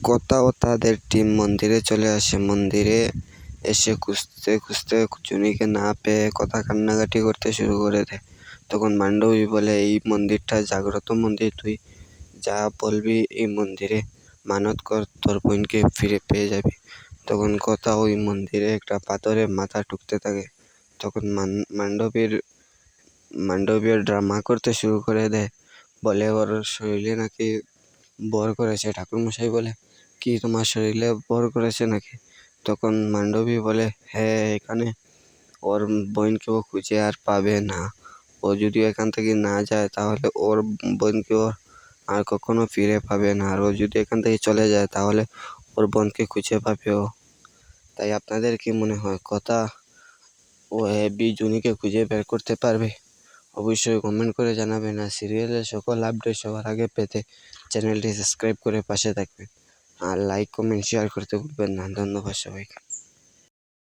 কথা ও তাদের টিম মন্দিরে চলে আসে। মন্দিরে এসে খুঁজতে খুঁজতে জুনিকে না পেয়ে কথা কান্নাকাটি করতে শুরু করে দেয়। তখন মান্ডবী বলে, এই মন্দিরটা জাগ্রত মন্দির, তুই যা বলবি এই মন্দিরে। মানত কর, তোর বোনকে ফিরে পেয়ে যাবি। তখন কথা ওই মন্দিরে একটা পাথরে মাথা ঠুকতে থাকে। তখন মান, মান্ডবীর মান্ডবীয় ড্রামা করতে শুরু করে দেয়। বলে, ওর শরীরে নাকি বর করেছে, ঠাকুরমশাই বলে, কি তোমার শরীরে বর করেছে নাকি? তখন মান্ডবী বলে হ্যাঁ এখানে ওর বোনকেও খুঁজে আর পাবে না। ও যদি এখান থেকে না যায়, তাহলে ওর বোনকেও আর কখনো ফিরে পাবে না। আর ও যদি এখান থেকে চলে যায়, তাহলে ওর বোনকে খুঁজে পাবে ও। তাই আপনাদের কি মনে হয়, কথা ও হেবি জুনিকে খুঁজে বের করতে পারবে? অবশ্যই কমেন্ট করে জানাবেন আর সিরিয়ালের সকল আপডেট সবার আগে পেতে চ্যানেলটি সাবস্ক্রাইব করে পাশে থাকবেন। আর লাইক কমেন্ট শেয়ার করতে ভুলবেন না। ধন্যবাদ সবাইকে।